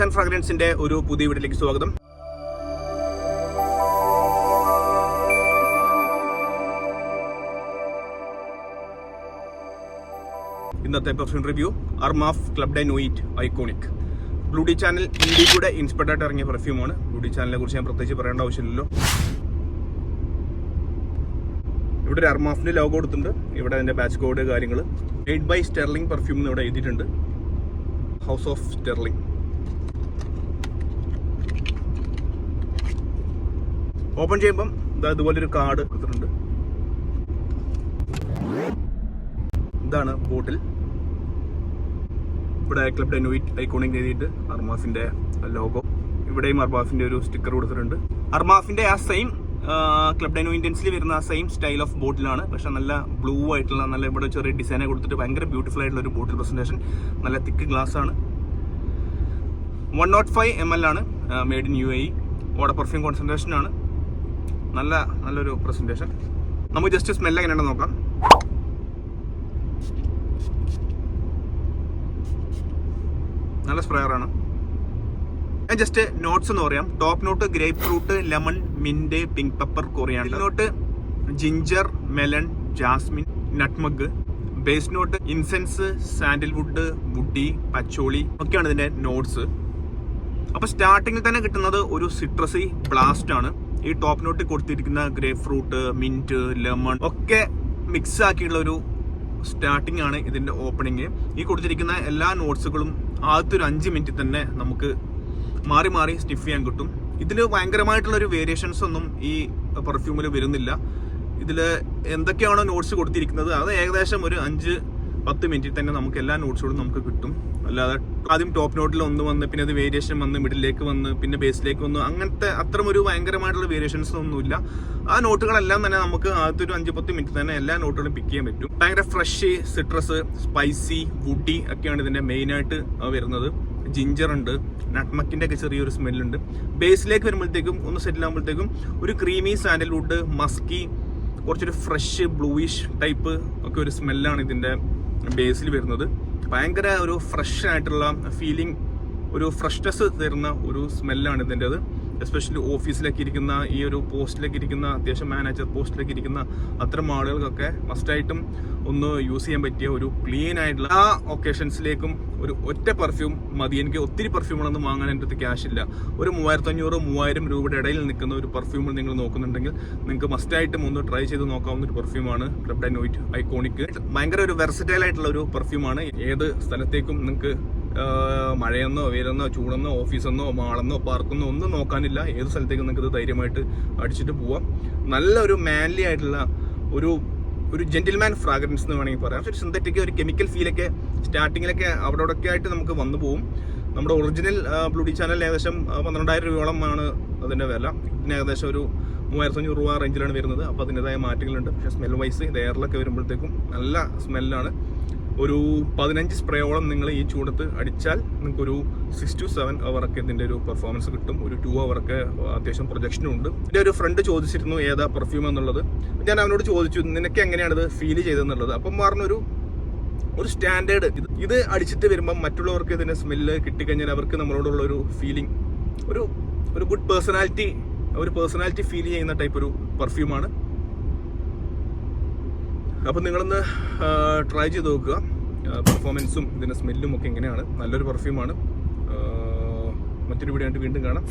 Smells and ഫ്രാഗ്രൻസിന്റെ ഒരു പുതിയ വീഡിയോയിലേക്ക് സ്വാഗതം. ഇന്നത്തെ perfume review Armaf club de nuit iconic bleu de Chanel India കൂടെ ഇൻസ്പെക്ട് ആയിട്ട് ഇറങ്ങിയ പെർഫ്യൂമാണ് ബ്ലൂഡി ചാനലിനെ കുറിച്ച് ഞാൻ പ്രത്യേകിച്ച് പറയേണ്ട ആവശ്യമില്ലല്ലോ. ഇവിടെ ഒരു അർമാഫിന് ലോഗോ കൊടുത്തിട്ടുണ്ട്. ഇവിടെ അതിന്റെ ബാച്ച് കോഡ് കാര്യങ്ങൾ മെയ്ഡ് ബൈ സ്റ്റെർലിംഗ് പെർഫ്യൂം എന്ന് ഇവിടെ എഴുതിയിട്ടുണ്ട്. ഹൗസ് ഓഫ് സ്റ്റെർലിംഗ് ഓപ്പൺ ചെയ്യുമ്പം ഇതാ ഇതുപോലൊരു കാർഡ് എടുത്തിട്ടുണ്ട് ഇതാണ് ബോട്ടിൽ. ഇവിടെ ക്ലബ് ഡെനുവിറ്റ് ഐക്കോണിക് എഴുതിയിട്ട് അർമാഫിന്റെ ലോഗോ. ഇവിടെയും അർമാഫിന്റെ ഒരു സ്റ്റിക്കർ കൊടുത്തിട്ടുണ്ട്. അർമാഫിന്റെ ആ സെയിം ക്ലബ് ഡൈനോ ഇന്ത്യൻസിൽ വരുന്ന ആ സെയിം സ്റ്റൈൽ ഓഫ് ബോട്ടിലാണ്. പക്ഷെ നല്ല ബ്ലൂ ആയിട്ടുള്ള നല്ല ഇവിടെ ചെറിയ ഡിസൈനെ കൊടുത്തിട്ട് ഭയങ്കര ബ്യൂട്ടിഫുൾ ആയിട്ടുള്ള ഒരു ബോട്ടിൽ പ്രസന്റേഷൻ. നല്ല തിക്ക് ഗ്ലാസ് ആണ്. One note five M L ആണ് made in U A eau de perfume concentration ആണ് നല്ല നല്ലൊരു പ്രസന്റേഷൻ നമുക്ക് ജസ്റ്റ് സ്മെല്ല് എങ്ങനെയാണെന്ന് നോക്കാം. നല്ല സ്പ്രെയർ ആണ്. ഞാൻ ജസ്റ്റ് നോട്ട്സ് എന്ന് പറയാം. Top note grapefruit lemon mint pink pepper coriander note ginger melon jasmine nutmeg base note incense sandalwood woody patchouli ഒക്കെയാണ് ഇതിന്റെ നോട്ട്സ് അപ്പൊ സ്റ്റാർട്ടിങ്ങിൽ തന്നെ കിട്ടുന്നത് ഒരു സിട്രസി ബ്ലാസ്റ്റ് ആണ്. ഈ ടോപ്പ് നോട്ടിൽ കൊടുത്തിരിക്കുന്ന ഗ്രേപ്പ് ഫ്രൂട്ട് മിന്റ് ലെമൺ ഒക്കെ മിക്സ് ആക്കിയുള്ള ഒരു സ്റ്റാർട്ടിംഗ് ആണ് ഇതിന്റെ ഓപ്പണിങ് ഈ കൊടുത്തിരിക്കുന്ന എല്ലാ നോട്ട്സുകളും ആദ്യത്തെ ഒരു അഞ്ച് മിനിറ്റ് തന്നെ നമുക്ക് മാറി മാറി സ്റ്റിഫ് ചെയ്യാൻ കിട്ടും. ഇതിൽ ഭയങ്കരമായിട്ടുള്ള ഒരു വേരിയേഷൻസ് ഒന്നും ഈ പെർഫ്യൂമിൽ വരുന്നില്ല. ഇതിൽ എന്തൊക്കെയാണോ നോട്ട്സ് കൊടുത്തിരിക്കുന്നത്? അത് ഏകദേശം ഒരു അഞ്ച് പത്ത് മിനിറ്റിൽ തന്നെ നമുക്ക് എല്ലാ നോട്ട്സുകളും നമുക്ക് കിട്ടും. അല്ലാതെ ആദ്യം ടോപ്പ് നോട്ടിൽ ഒന്ന് വന്ന് പിന്നെ അത് വേരിയേഷൻ വന്ന് മിഡിലേക്ക് വന്ന് പിന്നെ ബേസിലേക്ക് വന്ന് അങ്ങനത്തെ അത്ര ഒരു ഭയങ്കരമായിട്ടുള്ള വേരിയേഷൻസ് ഒന്നുമില്ല ആ നോട്ടുകളെല്ലാം തന്നെ നമുക്ക് ആദ്യത്തെ ഒരു അഞ്ച് പത്ത് മിനിറ്റ് തന്നെ എല്ലാ നോട്ടുകളും പിക്ക് ചെയ്യാൻ പറ്റും. ഭയങ്കര ഫ്രഷ് സിട്രസ് സ്പൈസി വുഡി ഒക്കെയാണ് ഇതിന്റെ മെയിൻ ആയിട്ട് വരുന്നത്. ജിഞ്ചർ ഉണ്ട് നട്ട്മക്കിന്റെ ഒക്കെ ചെറിയൊരു സ്മെല്ലുണ്ട് ബേസിലേക്ക് വരുമ്പോഴത്തേക്കും ഒന്ന് സെറ്റിൽ ആകുമ്പോഴത്തേക്കും ഒരു ക്രീമി സാൻഡൽവുഡ് മസ്കി കുറച്ചൊരു ഫ്രഷ് ബ്ലൂയിഷ് ടൈപ്പ് ഒക്കെ ഒരു സ്മെല്ലാണ് ഇതിന്റെ ബേസിൽ വരുന്നത്. ഭയങ്കര ഒരു ഫ്രഷ് ആയിട്ടുള്ള ഫീലിംഗ് ഒരു ഫ്രഷ്നെസ് തരുന്ന ഒരു സ്മെല്ലാണ് ഇതിന്റെത്. എസ്പെഷ്യലി ഓഫീസിലൊക്കെ ഇരിക്കുന്ന ഈ ഒരു പോസ്റ്റിലൊക്കെ ഇരിക്കുന്ന അത്യാവശ്യം മാനേജർ പോസ്റ്റിലൊക്കെ ഇരിക്കുന്ന അത്തരം ആളുകൾക്കൊക്കെ മസ്റ്റായിട്ടും ഒന്ന് യൂസ് ചെയ്യാൻ പറ്റിയ ഒരു ക്ലീൻ ആയിട്ടുള്ള ആ ഒക്കേഷൻസിലേക്കും ഒരു ഒറ്റ പെർഫ്യൂം മതി. എനിക്ക് ഒത്തിരി പെർഫ്യൂമുകളൊന്നും വാങ്ങാൻ എന്റെ അടുത്ത് ക്യാഷ് ഇല്ല. ഒരു മൂവായിരത്തി അഞ്ഞൂറ് മൂവായിരം രൂപയുടെ ഇടയിൽ നിൽക്കുന്ന ഒരു പെർഫ്യൂം നിങ്ങൾ നോക്കുന്നുണ്ടെങ്കിൽ നിങ്ങൾക്ക് മസ്റ്റായിട്ടും ഒന്ന് ട്രൈ ചെയ്ത് നോക്കാവുന്ന ഒരു പെർഫ്യൂമാണ് ക്ലബ് ആൻഡ് നോയിറ്റ് ഐക്കോണിക് ഭയങ്കര ഒരു വെർസറ്റൈൽ ആയിട്ടുള്ള ഒരു പെർഫ്യൂമാണ് ഏത് സ്ഥലത്തേക്കും നിങ്ങൾക്ക് മഴയെന്നോ വെയിലെന്നോ ചൂടെന്നോ ഓഫീസെന്നോ മാളെന്നോ പാർക്കെന്നോ ഒന്നും നോക്കാനില്ല. ഏത് സ്ഥലത്തേക്ക് നിങ്ങൾക്ക് ഇത് ധൈര്യമായിട്ട് അടിച്ചിട്ട് പോവാം. നല്ലൊരു മാൻലി ആയിട്ടുള്ള ഒരു ഒരു ജെന്റിൽമാൻ ഫ്രാഗ്രൻസ് എന്ന് വേണമെങ്കിൽ പറയാം. പക്ഷേ സിന്തറ്റിക് ഒരു കെമിക്കൽ ഫീലൊക്കെ സ്റ്റാർട്ടിങ്ങിലൊക്കെ അവിടെ ഒക്കെ ആയിട്ട് നമുക്ക് വന്നു പോകും നമ്മുടെ ഒറിജിനൽ ബ്ലൂഡി ചാനൽ ഏകദേശം പന്ത്രണ്ടായിരം രൂപയോളം ആണ് അതിന്റെ വില. ഇതിന് ഏകദേശം ഒരു മൂവായിരത്തി അഞ്ഞൂറ് രൂപ റേഞ്ചിലാണ് വരുന്നത്. അപ്പോൾ അതിന്റെതായ മാറ്റങ്ങളുണ്ട്. പക്ഷേ സ്മെൽ വൈസ് ഇത് എയറിലൊക്കെ വരുമ്പോഴത്തേക്കും നല്ല സ്മെല്ലാണ് ഒരു പതിനഞ്ച് സ്പ്രേയോളം നിങ്ങൾ ഈ ചൂടത്ത് അടിച്ചാൽ നിങ്ങൾക്കൊരു സിക്സ് ടു സെവൻ അവറൊക്കെ ഇതിന്റെ ഒരു പെർഫോമൻസ് കിട്ടും. ഒരു ടു അവറൊക്കെ അത്യാവശ്യം പ്രൊജക്ഷനും ഉണ്ട്. എന്റെ ഒരു ഫ്രണ്ട് ചോദിച്ചിരുന്നു ഏതാ പെർഫ്യൂം എന്നുള്ളത്. ഞാൻ അവനോട് ചോദിച്ചു നിനക്ക് എങ്ങനെയാണ് ഇത് ഫീൽ ചെയ്തതെന്നുള്ളത്? അപ്പം പറഞ്ഞൊരു ഒരു സ്റ്റാൻഡേർഡ് ഇത് ഇത് അടിച്ചിട്ട് വരുമ്പം മറ്റുള്ളവർക്ക് ഇതിന്റെ സ്മെല്ല് കിട്ടിക്കഴിഞ്ഞാൽ അവർക്ക് നമ്മളോടുള്ള ഒരു ഫീലിംഗ് ഒരു ഒരു ഗുഡ് പേഴ്സണാലിറ്റി ഒരു പേഴ്സണാലിറ്റി ഫീൽ ചെയ്യുന്ന ടൈപ്പ് ഒരു പെർഫ്യൂമാണ് അപ്പം നിങ്ങളൊന്ന് ട്രൈ ചെയ്ത് നോക്കുക. പെർഫോമൻസും ഇതിന്റെ സ്മെല്ലും ഒക്കെ എങ്ങനെയാണ്? നല്ലൊരു പെർഫ്യൂമാണ് മറ്റൊരു വീഡിയോ ആയിട്ട് വീണ്ടും കാണാം.